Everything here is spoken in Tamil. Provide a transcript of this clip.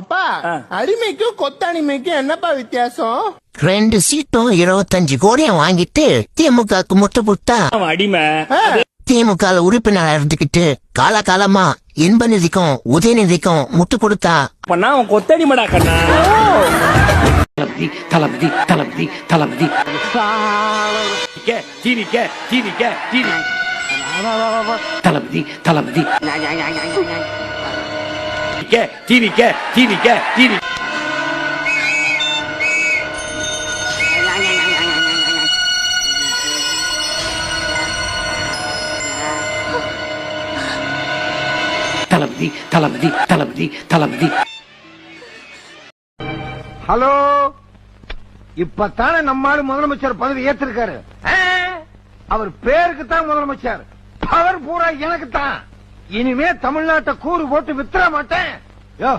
அப்பா அடிமைக்கும் கொத்தடிமைக்கும் என்னப்பா வித்தியாசம்? ரெண்டு சீட்டும் இருபத்தஞ்சு கோடியும் வாங்கிட்டு திமுகவுக்கு முட்டு புட்டா. அவன் அடிமை. திமுக உறுப்பினரா இருந்துகிட்டு காலகாலமா இன்ப நிதிக்கும் உதயநிதிக்கும் முட்டு கொடுத்தா. அப்பனா அவன் கொத்தடிமடா கண்ணா. தளபதி தளபதி தளபதி தளபதி. T V K T V K TV தளபதி தளபதி. T V K T V K TV தளபதி தளபதி தளபதி தளபதி. ஹலோ? இப்பத்தானே நம்மால முதலமைச்சர் பதவி ஏத்திருக்காரு? அவர் பேருக்கு தான் முதலமைச்சர். பவர் பூரா எனக்கு தான் இனிமே தமிழ்நாட்டை கூறு போட்டு வித்துற மாட்டேன். யோ